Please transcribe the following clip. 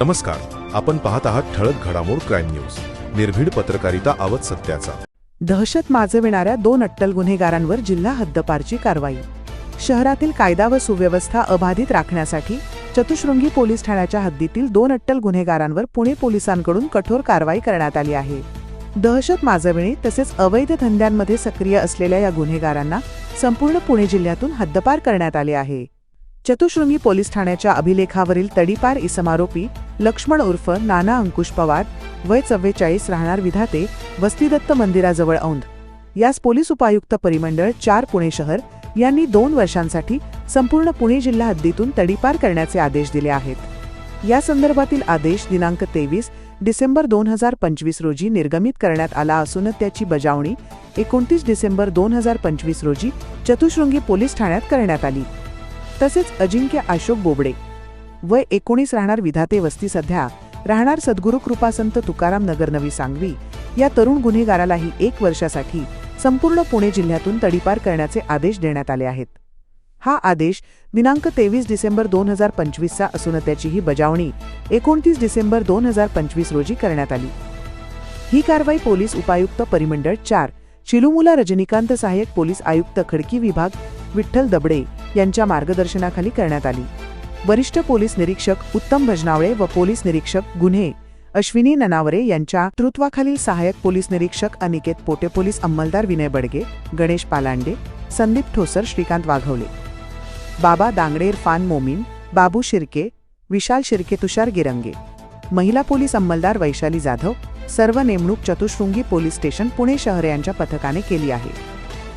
नमस्कार आपण पाहत आहात ठळक घडामोड क्राईम न्यूज. निर्भीड पत्रकारिता आवत सत्याचा. दहशत माजविणाऱ्या दोन अट्टल गुन्हेगारांवर जिल्हा हद्दपारची कारवाई. शहरातील कायदा व सुव्यवस्था अबाधित राखण्यासाठी चतुशृंगी पोलीस ठाण्याच्या हद्दीतील दोन अट्टल गुन्हेगारांवर पुणे पोलिसांकडून कठोर कारवाई करण्यात आली आहे. दहशत माजविणे तसेच अवैध धंद्यांमध्ये सक्रिय असलेल्या या गुन्हेगारांना संपूर्ण पुणे जिल्ह्यातून हद्दपार करण्यात आले आहे. चतुशृंगी पोलीस ठाण्याच्या अभिलेखावरील तडीपार इसमारोपी लक्ष्मण उर्फ नाना अंकुश पवार वय चव्वेचाळीस राहणार विधाते वस्तीदत्त मंदिराजवळ औंध. यास पोलीस उपायुक्त परिमंडळ चार पुणे शहर यांनी दोन वर्षांसाठी संपूर्ण पुणे जिल्हा हद्दीतून तडीपार करण्याचे आदेश दिले आहेत. या संदर्भातील आदेश दिनांक तेवीस डिसेंबर दोन हजार पंचवीस रोजी निर्गमित करण्यात आला असून त्याची बजावणी एकोणतीस डिसेंबर दोन हजार पंचवीस रोजी चतुशृंगी पोलीस ठाण्यात करण्यात आली. तसेच अजिंक्य अशोक बोबडे. वय एकोणीस राहणार विधाते वस्ती सध्या राहणार सद्गुरू कृपासंत तुकाराम नगरनवी सांगवी. या तरुण गुन्हेगारालाही एक वर्षासाठी संपूर्ण पुणे जिल्ह्यातून तडीपार करण्याचे आदेश देण्यात आले आहेत. हा आदेश दिनांक तेवीस डिसेंबर दोन हजार पंचवीसचा असून त्याची ही बजावणी एकोणतीस डिसेंबर दोन हजार पंचवीस रोजी करण्यात आली. ही कारवाई पोलीस उपायुक्त परिमंडळ चार चिलुमुला रजनीकांत सहाय्यक पोलीस आयुक्त खडकी विभाग विठ्ठल दबडे यांच्या मार्गदर्शनाखाली करण्यात आली. वरिष्ठ पोलीस निरीक्षक उत्तम भजनावळे व पोलीस निरीक्षक गुन्हे अश्विनी ननावरे यांच्या नेतृत्वाखालील सहाय्यक पोलीस निरीक्षक अनिकेत पोटे पोलीस अंमलदार विनय बडगे गणेश पालांडे संदीप ठोसर श्रीकांत वाघवले. बाबा दांगडे इरफान मोमीन बाबू शिर्के विशाल शिर्के तुषार गिरंगे. महिला पोलीस अंमलदार वैशाली जाधव सर्व नेमणूक चतुशृंगी पोलीस स्टेशन पुणे शहर यांच्या पथकाने केली आहे.